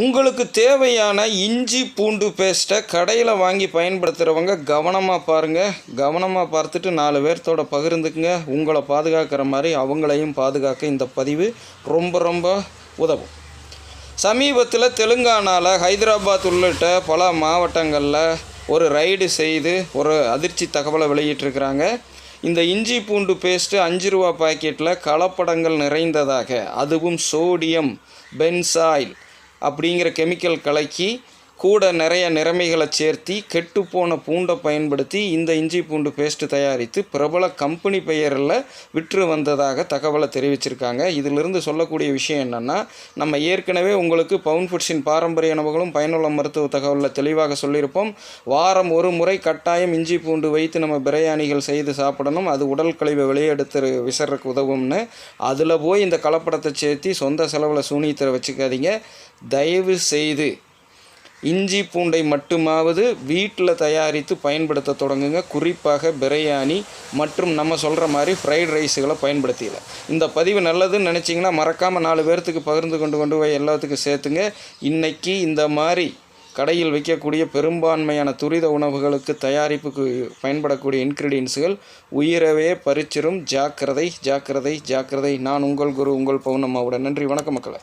உங்களுக்கு தேவையான இஞ்சி பூண்டு பேஸ்ட்டை கடையில் வாங்கி பயன்படுத்துகிறவங்க கவனமாக பாருங்கள் கவனமாக பார்த்துட்டு நாலு பேர்த்தோட பகிர்ந்துக்குங்க. உங்களை பாதுகாக்கிற மாதிரி அவங்களையும் பாதுகாக்க இந்த பதிவு ரொம்ப ரொம்ப உதவும். சமீபத்தில் தெலுங்கானாவில் ஹைதராபாத் உள்ளிட்ட பல மாவட்டங்களில் ஒரு ரைடு செய்து ஒரு அதிர்ச்சி தகவலை வெளியிட்டிருக்கிறாங்க. இந்த இஞ்சி பூண்டு பேஸ்ட்டு அஞ்சு ரூபா பாக்கெட்டில் கலப்படங்கள் நிறைந்ததாக அதுவும் சோடியம் பென்சாயில் அப்படிங்கிற கெமிக்கல் கலக்கி கூட நிறைய நிறமைகளை சேர்த்தி கெட்டுப்போன பூண்டை பயன்படுத்தி இந்த இஞ்சி பூண்டு பேஸ்ட்டு தயாரித்து பிரபல கம்பெனி பெயரில் விற்று வந்ததாக தகவலை தெரிவிச்சிருக்காங்க. இதிலிருந்து சொல்லக்கூடிய விஷயம் என்னென்னா நம்ம ஏற்கனவே உங்களுக்கு பவுன் ஃபுட்ஸின் பாரம்பரிய உணவுகளும் பயனுள்ள மருத்துவ தகவலில் தெளிவாக சொல்லியிருப்போம். வாரம் ஒரு முறை கட்டாயம் இஞ்சி பூண்டு வைத்து நம்ம பிரியாணிகள் செய்து சாப்பிடணும். அது உடல் கழிவை வெளியெடுத்து விசறக்கு உதவும்னு. அதில் போய் இந்த கலப்படத்தை சேர்த்தி சொந்த செலவில் சூனியத்தில் வச்சுக்காதீங்க. தயவு செய்து இஞ்சி பூண்டை மட்டுமாவது வீட்டில் தயாரித்து பயன்படுத்த தொடங்குங்க. குறிப்பாக பிரியாணி மற்றும் நம்ம சொல்கிற மாதிரி ஃப்ரைட் ரைஸுகளை பயன்படுத்தியில். இந்த பதிவு நல்லதுன்னு நினச்சிங்கன்னா மறக்காமல் நாலு பேர்த்துக்கு பகிர்ந்து கொண்டு கொண்டு போய் எல்லாத்துக்கும் சேர்த்துங்க. இன்னைக்கு இந்த மாதிரி கடையில் விற்கக்கூடிய பெரும்பான்மையான துரித உணவுகளுக்கு தயாரிப்புக்கு பயன்படக்கூடிய இன்க்ரீடியன்ஸுகள் உயிரவே பறிச்சிரும். ஜாக்கிரதை ஜாக்கிரதை ஜாக்கிரதை. நான் உங்கள் குரு உங்கள் பௌர்ணம்மாவுடன் நன்றி. வணக்கம் மக்களை.